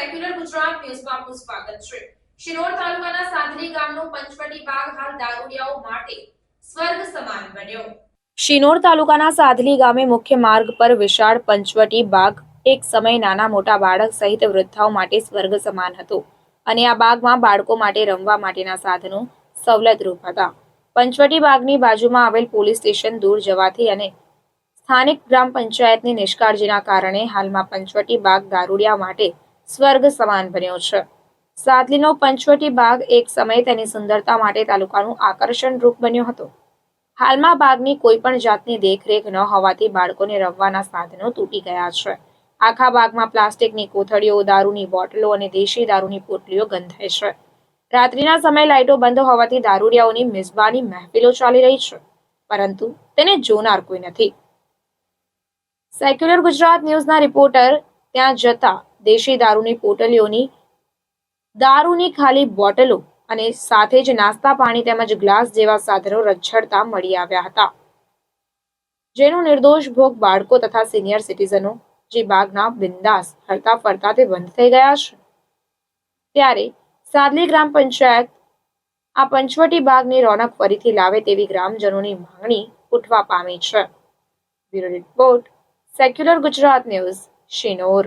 આપનું સ્વાગત છે. શિરોળ તાલુકાના સાંધરી ગામનો પંચવટી બાગ હાલ દારૂડિયાઓ માટે સ્વર્ગ સમાન બન્યો. શિનોર તાલુકાના સાધલી ગામે મુખ્ય માર્ગ પર વિશાળ પંચવટી બાગ, એક સમય નાના મોટા બાળક સહિત વૃદ્ધાઓ માટે સ્વર્ગ સમાન હતો અને આ બાગમાં બાળકો માટે રમવા માટેના સાધનો સવલતરૂપ હતા. પંચવટી બાગની બાજુમાં આવેલ પોલીસ સ્ટેશન દૂર જવાથી અને સ્થાનિક ગ્રામ પંચાયતની નિષ્કાળજીના કારણે હાલમાં પંચવટી બાગ દારૂડિયા માટે સ્વર્ગ સમાન બન્યો છે. સાદલીનો પંચવટી બાગ એક સમયે તેની સુંદરતા માટે તાલુકાનું આકર્ષણ રૂપ બન્યો હતો. હાલમાં બાગની કોઈ પણ જાતની દેખરેખ ન હોવાથી બાળકોને રમવાના સાધનો તૂટી ગયા છે. આખા બાગમાં પ્લાસ્ટિકની કોથળીઓ, દારૂની બોટલો અને દેશી દારૂની પોટલીઓ ગંધાય છે. રાત્રિના સમયે લાઇટો બંધ હોવાથી દારૂડિયાઓની મિઝબાની મહેફિલો ચાલી રહી છે. પરંતુ તેને જોનાર કોઈ નથી. સેક્યુલર ગુજરાત ન્યૂઝના રિપોર્ટર ત્યાં જતા દેશી દારૂની પોટલીઓની, દારૂની ખાલી બોટલો અને સાથે જ નાસ્તા પાણી તેમજ ગ્લાસ જેવા સાધનો રચડતા મળી આવ્યા હતા. જેનો નિર્દોષ ભોગ બાળકો તથા સિનિયર સિટીઝનો, જે બાગના બિંદાસ હરતા ફરતા તે બંધ થઈ ગયા છે. ત્યારે સાદલી ગ્રામ પંચાયત આ પંચવટી બાગની રોનક ફરીથી લાવે તેવી ગ્રામજનોની માંગણી ઉઠવા પામી છે. Bureau report, secular Gujarat news, Shinor.